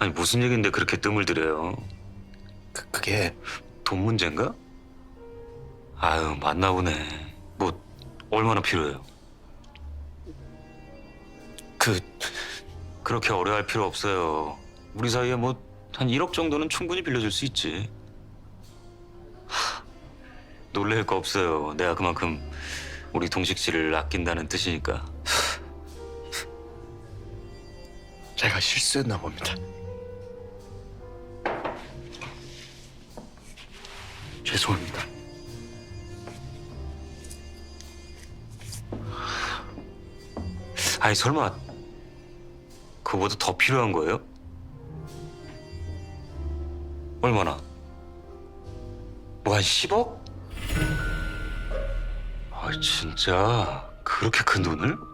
아니 무슨 얘긴데 그렇게 뜸을 들여요? 그, 그게 돈 문제인가? 아유 맞나 보네. 뭐 얼마나 필요해요? 그 그렇게 어려할 필요 없어요. 우리 사이에 뭐 한 1억 정도는 충분히 빌려줄 수 있지. 하, 놀랄 거 없어요. 내가 그만큼 우리 동식 씨를 아낀다는 뜻이니까. 제가 실수했나 봅니다. 죄송합니다. 아니 설마 그거보다 더 필요한 거예요? 얼마나? 뭐 한 10억? 아 진짜 그렇게 큰 돈을?